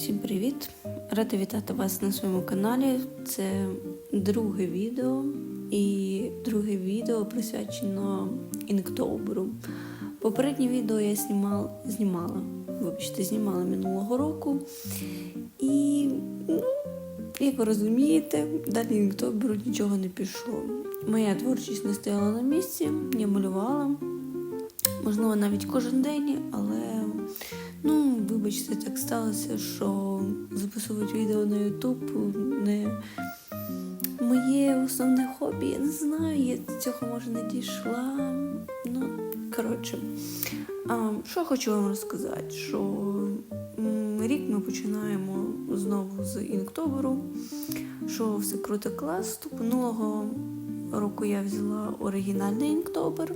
Всім привіт! Рада вітати вас на своєму каналі. Це друге відео, і друге відео присвячено Інктоберу. Попереднє відео я знімала, знімала, вибачте, знімала минулого року. І, ну, як ви розумієте, далі Інктоберу нічого не пішло. Моя творчість не стояла на місці, я малювала. Можливо, навіть кожен день, але ну, вибачте, так сталося, що записувати відео на YouTube не моє основне хобі. Я не знаю, я до цього може не дійшла. Ну, коротше, а, що хочу вам розказати, що рік ми починаємо знову з Інктоберу, що все круто клас. Минулого року я взяла оригінальний Інктобер.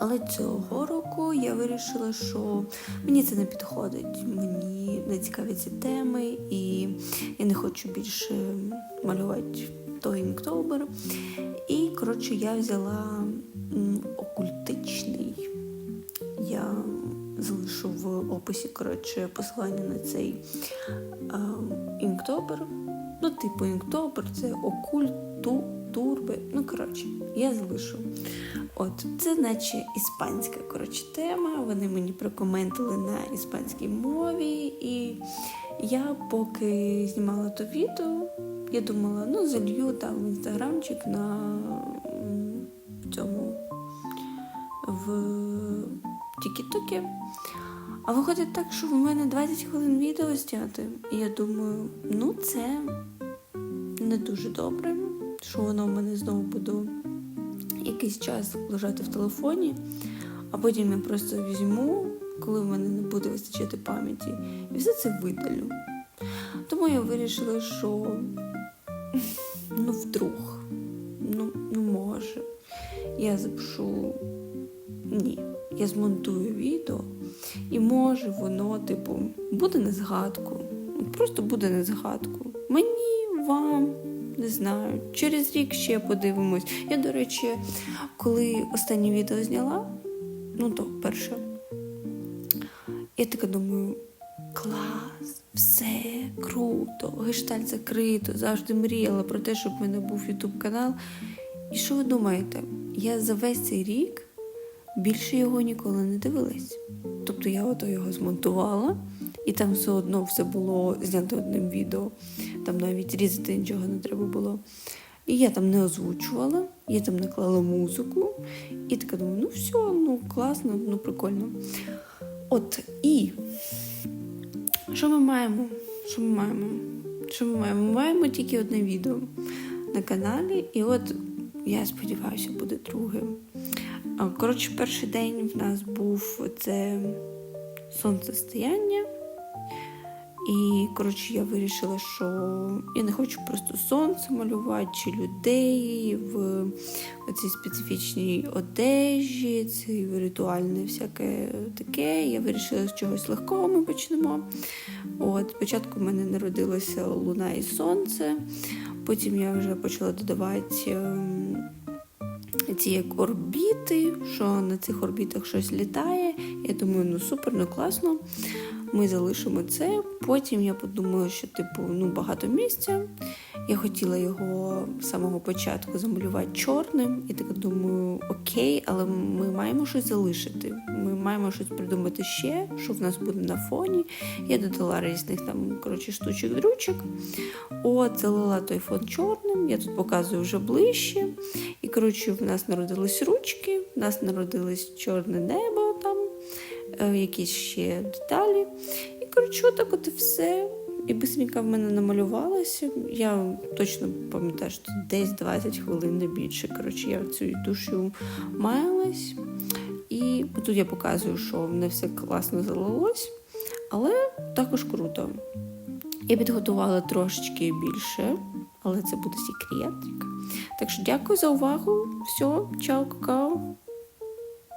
Але цього року я вирішила, що мені це не підходить. Мені не цікаві ці теми, і я не хочу більше малювати той інктобер. І, коротше, я взяла окультичний. Я залишу в описі коротше, посилання на цей а, інктобер. Ну, типу, інктобер це окульту. Турби, ну коротше, я залишу. От, це наче іспанська коротше, тема. Вони мені прокоментили на іспанській мові. І я поки знімала то відео, я думала, ну залью там в інстаграмчик на цьому в Тіктокі. А виходить так, що в мене 20 хвилин відео зняти. І я думаю, ну це не дуже добре, що воно в мене знову буде якийсь час лежати в телефоні, а потім я просто візьму, коли в мене не буде вистачати пам'яті, і все це видалю. Тому я вирішила, що ну вдруг, ну, ну може, я запишу ні. Я змонтую відео, і може воно, типу, буде на згадку. Просто буде на згадку. Мені, вам, не знаю. Через рік ще подивимось. Я, до речі, коли останнє відео зняла, ну то перше, я така думаю, клас, все круто, гешталь закрито, завжди мріяла про те, щоб в мене був ютуб канал. І що ви думаєте? Я за весь цей рік більше його ніколи не дивилась. Тобто я ото його змонтувала, і там все одно все було знято одним відео. Там навіть різати нічого не треба було. І я там не озвучувала, я там не клала музику. І така думаю, ну все, ну класно, ну прикольно. От і що ми маємо? Що ми маємо? Що ми маємо? Ми маємо тільки одне відео на каналі, і от я сподіваюся, буде друге. Коротше, перший день в нас був це сонцестояння. І, коротше, я вирішила, що я не хочу просто сонце малювати чи людей в цій специфічній одежі, це ритуальне всяке таке. Я вирішила з чогось легкого ми почнемо. От, Спочатку в мене народилася луна і сонце, потім я вже почала додавати. Ці як орбіти, що на цих орбітах щось літає. Я думаю, ну супер, ну класно. Ми залишимо це. Потім я подумала, що типу ну багато місця. Я хотіла його з самого початку замалювати чорним, і так думаю, окей, але ми маємо щось залишити. Ми маємо щось придумати ще, що в нас буде на фоні. Я додала різних там коротше, штучок дручок. От, залила той фон чорним. Я тут показую вже ближче. Коротше, в нас народились ручки, в нас народилось чорне небо там, е, якісь ще деталі. І коротше, так от і все. І бисміка в мене намалювалася. Я точно пам'ятаю, що десь 20 хвилин не більше. Коротше, я цю душу маялась. І тут я показую, що не все класно залилось, але також круто. Я підготувала трошечки більше, але це буде секретик. Так що дякую за увагу. Все, чао, какао.